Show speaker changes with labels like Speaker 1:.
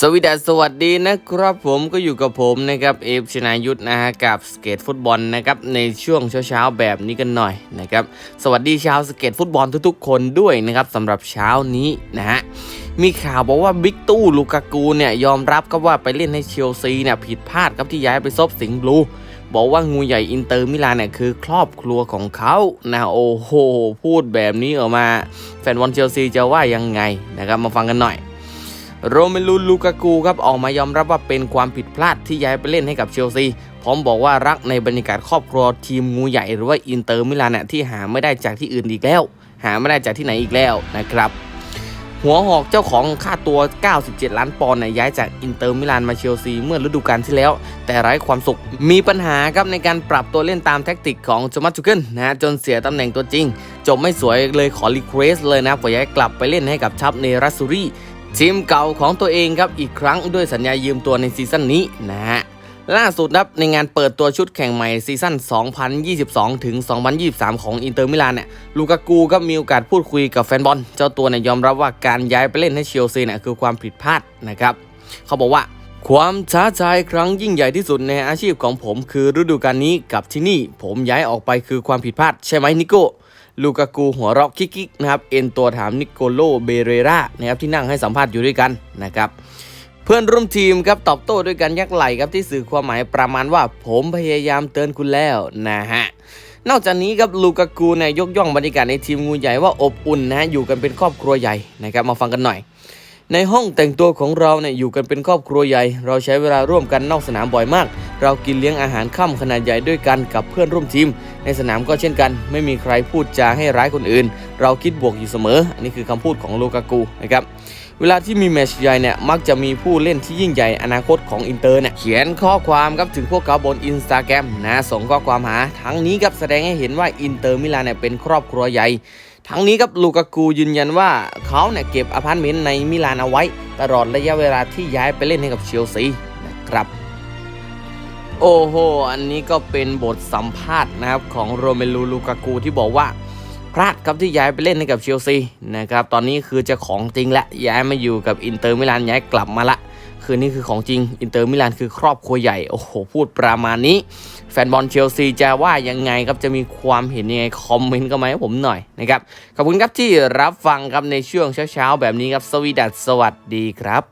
Speaker 1: สวัสดีสวัสดีนะครับผมก็อยู่กับผมนะครับเอฟชนายุทธนะฮะกับสเกตฟุตบอลนะครับในช่วงเช้าๆแบบนี้กันหน่อยนะครับสวัสดีชาวสเกตฟุตบอลทุกๆ คนด้วยนะครับสำหรับเช้านี้นะฮะมีข่าวบอกว่าบิ๊กตู้ลูกากูเนี่ยยอมรับครับว่าไปเล่นให้เชลซีเนี่ยผิดพลาดครับที่ย้ายไปซบสิงห์บลูบอกว่างูใหญ่อินเตอร์มิลานเนี่ยคือครอบครัวของเขานะโอ้โหพูดแบบนี้ออกมา แฟนบอลเชลซีจะว่ายังไงนะครับมาฟังกันหน่อย โรเมลูลูกากูครับออกมายอมรับว่าเป็นความผิดพลาดที่ย้ายไปเล่นให้กับเชลซีพร้อมบอกว่ารักในบรรยากาศครอบครัวทีมงูใหญ่หรือว่าอินเตอร์มิลานน่ะที่หาไม่ได้จากที่อื่นอีกแล้ว หาไม่ได้จากที่ไหนอีกแล้วนะครับ หัวหอกเจ้าของค่าตัว 97 ล้านปอนด์เนี่ยย้ายจากอินเตอร์มิลานมาเชลซีเมื่อฤดูกาลที่แล้ว แต่ไร้ความสุข มีปัญหาครับในการปรับตัวเล่นตามแท็กติกของโจมัสจูเกิลนะฮะจนเสียตำแหน่งตัวจริง จบไม่สวยเลยขอรีเควสเลยนะขอย้ายกลับไปเล่นให้กับชับเนรัสซูรี ทีมเก่าของตัวเองครับอีกครั้งด้วยสัญญายืมตัวในซีซั่นนี้นะฮะล่าสุดครับในงานเปิดตัวชุดแข่งใหม่ซีซั่น 2022 ถึง 2023 ของอินเตอร์มิลานเนี่ยลูกากูก็มีโอกาสพูดคุยกับแฟนบอล เจ้าตัวเนี่ยยอมรับว่าการย้ายไปเล่นให้เชลซีเนี่ยคือความผิดพลาดนะครับเขาบอกว่าความท้าทายครั้งยิ่งใหญ่ที่สุดในอาชีพของผม คือฤดูกาลนี้กับที่นี่ผมย้ายออกไปคือความผิดพลาดใช่ไหมนิโก้ ลูกากูหัวเราะคิกๆนะครับเอ็นตัวถามนิโกโลเบเรรานะครับที่นั่งให้สัมภาษณ์อยู่ด้วยกันนะครับเพื่อนร่วมทีมครับตอบโต้ด้วยการยักไหล่ครับที่สื่อความหมายประมาณว่า ผมพยายามเตือนคุณแล้วนะฮะนอกจากนี้ครับลูกากูเนี่ยยกย่องบรรยากาศในทีมงูใหญ่ว่าอบอุ่นนะฮะอยู่กันเป็นครอบครัวใหญ่นะครับมาฟังกันหน่อย ในห้องแต่งตัวของเราเนี่ยอยู่กันเป็นครอบครัวใหญ่ เราใช้เวลาร่วมกันนอกสนามบ่อยมาก เรากินเลี้ยงอาหารค่ำขนาดใหญ่ด้วยกันกับเพื่อนร่วมทีม ในสนามก็เช่นกัน ไม่มีใครพูดจาให้ร้ายคนอื่น เราคิดบวกอยู่เสมอ อันนี้คือคำพูดของโลกากูนะครับเวลาที่มีแมตช์ใหญ่เนี่ยมักจะมีผู้เล่นที่ยิ่งใหญ่อนาคตของอินเตอร์เนี่ยเขียนข้อความครับถึงพวกเขาบนอินสตาแกรมนะส่งข้อความหา ทั้งนี้ครับแสดงให้เห็นว่าอินเตอร์มิลานเนี่ยเป็นครอบครัวใหญ่ ทั้งนี้ครับลูกากูยืนยันว่าเขาเนี่ยเก็บอพาร์ตเมนต์ในมิลานเอาไว้ ตลอดระยะเวลาที่ย้ายไปเล่นให้กับเชลซีนะครับ โอ้โห อันนี้ก็เป็นบทสัมภาษณ์นะครับของโรเมลูลูกากูที่บอกว่าพลาดครับที่ย้ายไปเล่นให้กับเชลซีนะครับตอนนี้คือจะของจริงและย้ายมาอยู่กับอินเตอร์มิลานย้ายกลับมาละ คือนี่คือของจริงอินเตอร์มิลานคือครอบครัวใหญ่โอ้โหพูดประมาณนี้ แฟนบอลเชลซีจะว่ายังไงครับจะมีความเห็นยังไงคอมเมนต์ก็มาให้ผมหน่อยนะครับขอบคุณครับที่รับฟังครับในช่วงเช้าๆแบบนี้ครับสวีดัสสวัสดีครับ